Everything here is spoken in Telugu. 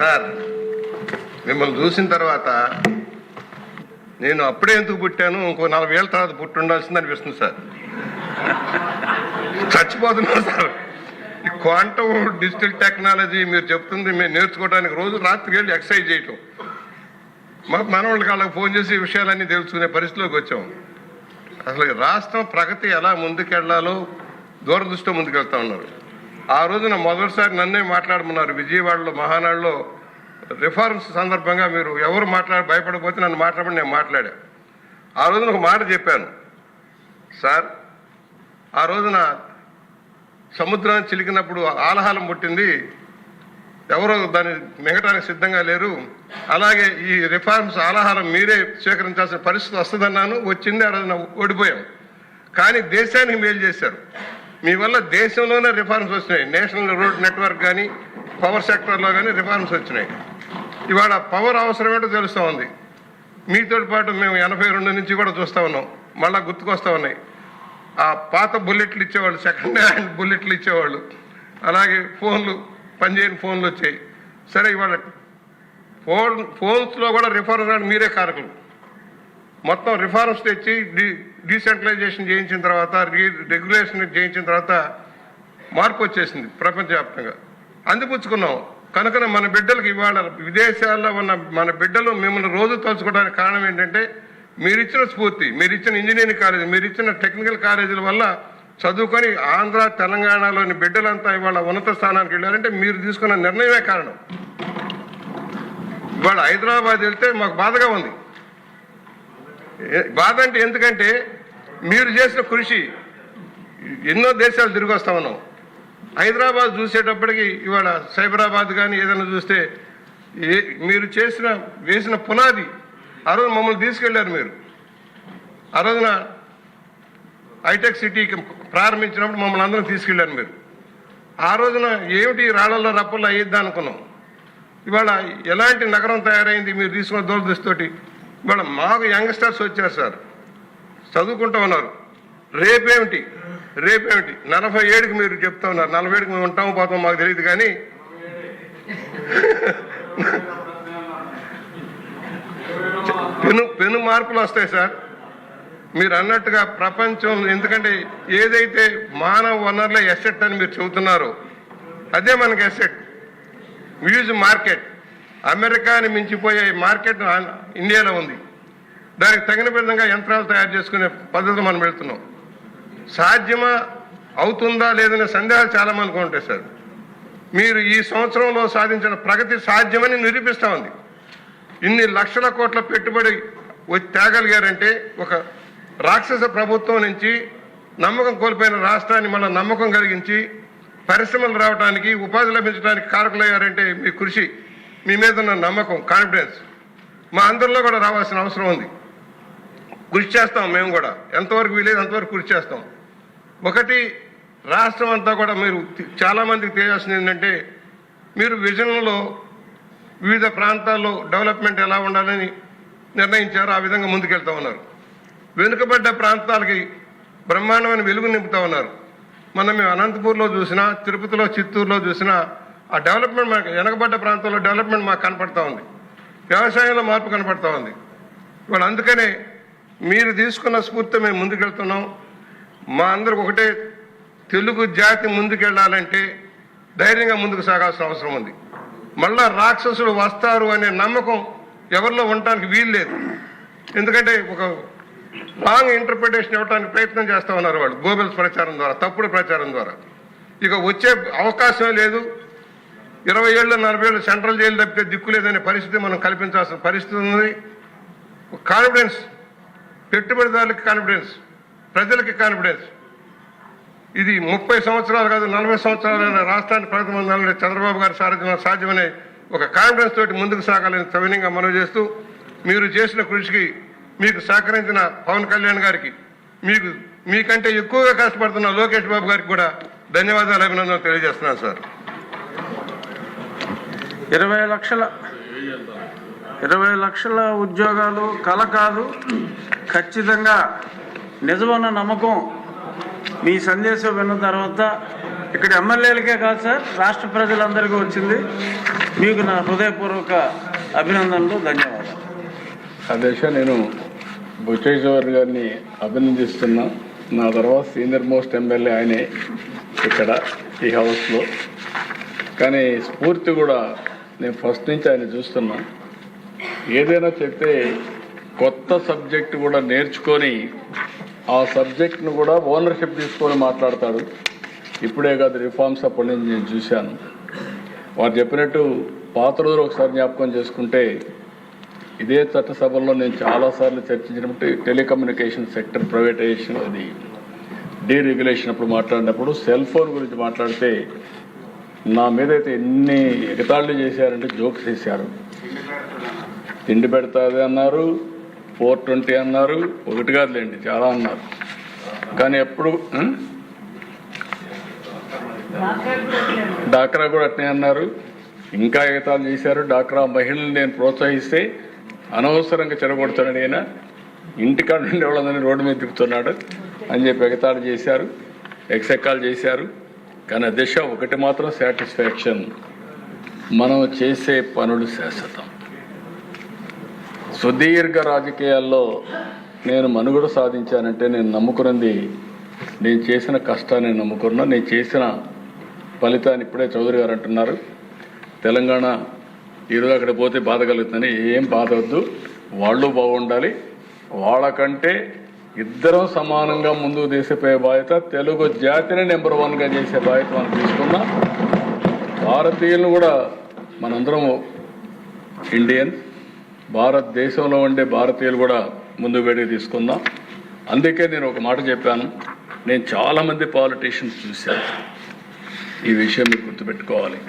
సార్ మిమ్మల్ని చూసిన తర్వాత నేను అప్పుడే ఎందుకు పుట్టాను? ఇంకో నలభై ఏళ్ళ తర్వాత పుట్టి ఉండాల్సింది అనిపిస్తుంది సార్. చచ్చిపోతున్నాను సార్. ఈ క్వాంటమ్ డిజిటల్ టెక్నాలజీ మీరు చెప్తుంది మేము నేర్చుకోవడానికి రోజు రాత్రికి వెళ్ళి ఎక్సర్సైజ్ చేయటం. మా మనవాళ్ళకి వాళ్ళకి ఫోన్ చేసి విషయాలన్నీ తెలుసుకునే పరిస్థితిలోకి వచ్చాం. అసలు రాష్ట్రం ప్రగతి ఎలా ముందుకెళ్ళాలో దూరదృష్టితో ముందుకెళ్తా ఉన్నారు. ఆ రోజున మొదటిసారి నన్నే మాట్లాడమన్నారు. విజయవాడలో మహానాడులో రిఫార్మ్స్ సందర్భంగా మీరు ఎవరు మాట్లాడి భయపడకపోతే నన్ను మాట్లాడమని నేను మాట్లాడా. ఆ రోజున ఒక మాట చెప్పాను. సార్ ఆ రోజున సముద్రాన్ని చిలికినప్పుడు ఆలహాలం పుట్టింది. ఎవరో దాన్ని మిగటానికి సిద్ధంగా లేరు. అలాగే ఈ రిఫార్మ్స్ ఆలహారం మీరే స్వీకరించాల్సిన పరిస్థితి వస్తుందన్నాను. వచ్చింది ఆ రోజున ఓడిపోయాం. కానీ దేశానికి మేలు చేశారు. మీ వల్ల దేశంలోనే రిఫార్మ్స్ వచ్చినాయి. నేషనల్ రోడ్ నెట్వర్క్ కానీ పవర్ సెక్టర్లో కానీ రిఫార్మ్స్ వచ్చినాయి. ఇవాళ పవర్ అవసరం ఏంటో తెలుస్తూ ఉంది. మీతో పాటు మేము ఎనభై రెండు నుంచి కూడా చూస్తూ ఉన్నాం. మళ్ళీ గుర్తుకొస్తూ ఉన్నాయి. ఆ పాత బుల్లెట్లు ఇచ్చేవాళ్ళు సెకండ్ హ్యాండ్ బుల్లెట్లు ఇచ్చేవాళ్ళు. అలాగే ఫోన్లు పనిచేయని ఫోన్లు వచ్చాయి. సరే ఇవాళ ఫోన్ ఫోన్స్లో కూడా రిఫార్మ్స్ రావడం మీరే కారకులు. మొత్తం రిఫార్మ్స్ తెచ్చి డీసెంట్రలైజేషన్ చేయించిన తర్వాత రెగ్యులేషన్ చేయించిన తర్వాత మార్పు వచ్చేసింది ప్రపంచవ్యాప్తంగా. అందిపుచ్చుకున్నాం కనుక మన బిడ్డలకు ఇవాళ విదేశాల్లో ఉన్న మన బిడ్డలు మిమ్మల్ని రోజు తలుచుకోవడానికి కారణం ఏంటంటే మీరు ఇచ్చిన స్ఫూర్తి మీరు ఇచ్చిన ఇంజనీరింగ్ కాలేజీ మీరు ఇచ్చిన టెక్నికల్ కాలేజీల వల్ల చదువుకొని ఆంధ్ర తెలంగాణలోని బిడ్డలంతా ఇవాళ ఉన్నత స్థానానికి వెళ్ళారంటే మీరు తీసుకున్న నిర్ణయమే కారణం. ఇవాళ హైదరాబాద్ వెళ్తే మాకు బాధగా ఉంది. బాధ అంటే ఎందుకంటే మీరు చేసిన కృషి ఎన్నో దేశాలు తిరిగి వస్తా ఉన్నాం. హైదరాబాద్ చూసేటప్పటికి ఇవాళ సైబరాబాద్ కానీ ఏదైనా చూస్తే ఏ మీరు చేసిన వేసిన పునాది ఆ రోజు మమ్మల్ని తీసుకెళ్ళారు మీరు. ఆ రోజున హైటెక్ సిటీకి ప్రారంభించినప్పుడు మమ్మల్ని అందరం తీసుకెళ్ళారు మీరు. ఆ రోజున ఏమిటి రాళ్ళల్లో రాళ్ళలో రప్పల్లో అయ్యిద్దా అనుకున్నాం. ఇవాళ ఎలాంటి నగరం తయారైంది మీరు తీసుకున్న దూరదృష్టితోటి ఇవాళ మాకు యంగ్స్టర్స్ వచ్చారు సార్. చదువుకుంటూ ఉన్నారు రేపేమిటి? రేపేమిటి? నలభై ఏడుకి మీరు చెప్తా ఉన్నారు. నలభై ఏడుకి మేము ఉంటాము పోతాం మాకు తెలియదు కానీ. పెను పెను మార్పులు వస్తాయి సార్. మీరు అన్నట్టుగా ప్రపంచం ఎందుకంటే ఏదైతే మానవ వనరుల ఎసెట్ అని మీరు చెబుతున్నారో అదే మనకి ఎసెట్. మ్యూజ్ మార్కెట్ అమెరికాని మించిపోయే మార్కెట్ ఇండియాలో ఉంది. దానికి తగిన విధంగా యంత్రాలు తయారు చేసుకునే పద్ధతులు మనం వెళ్తున్నాం. సాధ్యమా అవుతుందా లేదనే సందేహాలు చాలా మందికి ఉంటాయి సార్. మీరు ఈ సంవత్సరంలో సాధించిన ప్రగతి సాధ్యమని నిరూపిస్తా ఉంది. ఇన్ని లక్షల కోట్ల పెట్టుబడి తేగలిగారంటే ఒక రాక్షస ప్రభుత్వం నుంచి నమ్మకం కోల్పోయిన రాష్ట్రాన్ని మళ్ళీ నమ్మకం కలిగించి పరిశ్రమలు రావడానికి ఉపాధి లభించడానికి కారకులయ్యారంటే మీ కృషి. మీ మీద ఉన్న నమ్మకం కాన్ఫిడెన్స్ మా అందరిలో కూడా రావాల్సిన అవసరం ఉంది. కృషి చేస్తాం మేము కూడా. ఎంతవరకు వీలేదు అంతవరకు కృషి చేస్తాం. ఒకటి రాష్ట్రం అంతా కూడా మీరు చాలామందికి తెలియాల్సింది ఏంటంటే మీరు విజన్లో వివిధ ప్రాంతాల్లో డెవలప్మెంట్ ఎలా ఉండాలని నిర్ణయించారు ఆ విధంగా ముందుకెళ్తా ఉన్నారు. వెనుకబడ్డ ప్రాంతాలకి బ్రహ్మాండమైన వెలుగు నింపుతా ఉన్నారు. మనం మేము అనంతపూర్లో చూసినా తిరుపతిలో చిత్తూరులో చూసినా ఆ డెవలప్మెంట్ మనకు వెనకబడ్డ ప్రాంతంలో డెవలప్మెంట్ మాకు కనపడతా ఉంది. వ్యవసాయంలో మార్పు కనపడతా ఉంది. ఇవాళ అందుకనే మీరు తీసుకున్న స్ఫూర్తి మేము ముందుకెళ్తున్నాం. మా అందరికి ఒకటే తెలుగు జాతి ముందుకెళ్ళాలంటే ధైర్యంగా ముందుకు సాగాల్సిన అవసరం ఉంది. మళ్ళా రాక్షసులు వస్తారు అనే నమ్మకం ఎవరిలో ఉండటానికి వీలు లేదు. ఎందుకంటే ఒక రాంగ్ ఇంటర్ప్రిటేషన్ ఇవ్వడానికి ప్రయత్నం చేస్తూ ఉన్నారు వాళ్ళు గోబెల్స్ ప్రచారం ద్వారా తప్పుడు ప్రచారం ద్వారా. ఇక వచ్చే అవకాశమే లేదు. ఇరవై ఏళ్ళు నలభై ఏళ్ళు సెంట్రల్ జైలు తప్పితే దిక్కు లేదనే పరిస్థితి మనం కల్పించాల్సిన పరిస్థితి ఉంది. కాన్ఫిడెన్స్ పెట్టుబడిదారులకి కాన్ఫిడెన్స్ ప్రజలకి కాన్ఫిడెన్స్ ఇది ముప్పై సంవత్సరాలు కాదు నలభై సంవత్సరాలైన రాష్ట్రానికి ప్రగతి పొందాలని చంద్రబాబు గారి సారథ్యం సాధ్యమనే ఒక కాన్ఫిడెన్స్ తోటి ముందుకు సాగాలని సవినీయంగా మనవి చేస్తూ మీరు చేసిన కృషికి మీకు సహకరించిన పవన్ కళ్యాణ్ గారికి మీకు మీకంటే ఎక్కువగా కష్టపడుతున్న లోకేష్ బాబు గారికి కూడా ధన్యవాదాలు అభినందనలు తెలియజేస్తున్నాను సార్. ఇరవై లక్షల ఇరవై లక్షల ఉద్యోగాలు కల కాదు. ఖచ్చితంగా నిజమన్న నమ్మకం మీ సందేశం విన్న తర్వాత ఇక్కడ ఎమ్మెల్యేలకే కాదు సార్ రాష్ట్ర ప్రజలందరికీ వచ్చింది. మీకు నా హృదయపూర్వక అభినందనలు ధన్యవాదాలు. అదేశ నేను బుచ్చేశ్వర్ గారిని అభినందిస్తున్నా. నా తర్వాత సీనియర్ మోస్ట్ ఎమ్మెల్యే ఆయనే ఇక్కడ ఈ హౌస్లో. కానీ స్ఫూర్తి కూడా నేను ఫస్ట్ నుంచి ఆయన చూస్తున్నా. ఏదైనా చెప్తే కొత్త సబ్జెక్ట్ కూడా నేర్చుకొని ఆ సబ్జెక్ట్ను కూడా ఓనర్షిప్ తీసుకొని మాట్లాడతాడు. ఇప్పుడే కాదు రిఫార్మ్స్ అప్పటి నుంచి నేను చూశాను. వారు చెప్పినట్టు పాత రోజులు ఒకసారి జ్ఞాపకం చేసుకుంటే ఇదే చట్టసభల్లో నేను చాలాసార్లు చర్చించినప్పుడు టెలికమ్యూనికేషన్ సెక్టర్ ప్రైవేటైజేషన్ అది డీరెగ్యులేషన్ అప్పుడు మాట్లాడినప్పుడు సెల్ ఫోన్ గురించి మాట్లాడితే నా మీద అయితే ఎన్ని ఎగతాళ్ళు చేశారంటే జోక్స్ చేశారు తిండి పెడతాది అన్నారు ఫోర్ ట్వంటీ అన్నారు ఒకటి కాదులేండి చాలా అన్నారు. కానీ ఎప్పుడు డాక్రా కూడా అట్నే అన్నారు. ఇంకా ఎగతాళి చేశారు. డాక్రా మహిళల్ని నేను ప్రోత్సహిస్తే అనవసరంగా చెరగొడతానని ఈయన. ఇంటికాడ నుండి వాళ్ళందరినీ రోడ్డు మీద తిప్పుతున్నాడు అని చెప్పి ఎగతాళి చేశారు. ఎక్సెక్కాలు చేశారు. కానీ దిశ ఒకటి మాత్రం సాటిస్ఫాక్షన్ మనం చేసే పనులు శాశ్వతం. సుదీర్ఘ రాజకీయాల్లో నేను మనుగడ సాధించానంటే నేను నమ్ముకున్నది నేను చేసిన కష్టాన్ని నమ్ముకున్నా నేను చేసిన ఫలితాన్ని ఇప్పుడే చౌదరి గారు అంటున్నారు. తెలంగాణ ఈరోజు అక్కడ పోతే బాధ కలుగుతుందని ఏం బాధ వద్దు. వాళ్ళు బాగుండాలి. వాళ్ళకంటే ఇద్దరం సమానంగా ముందుకు తీసిపోయే బాధ్యత తెలుగు జాతిని నెంబర్ వన్గా చేసే బాధ్యత మనం తీసుకున్నాం భారతీయులను కూడా మనందరం ఇండియన్ భారతదేశంలో ఉండే భారతీయులు కూడా ముందు పెట్టి తీసుకుందాం. అందుకే నేను ఒక మాట చెప్పాను. నేను చాలామంది పాలిటీషియన్స్ చూశాను. ఈ విషయం మీరు గుర్తుపెట్టుకోవాలి.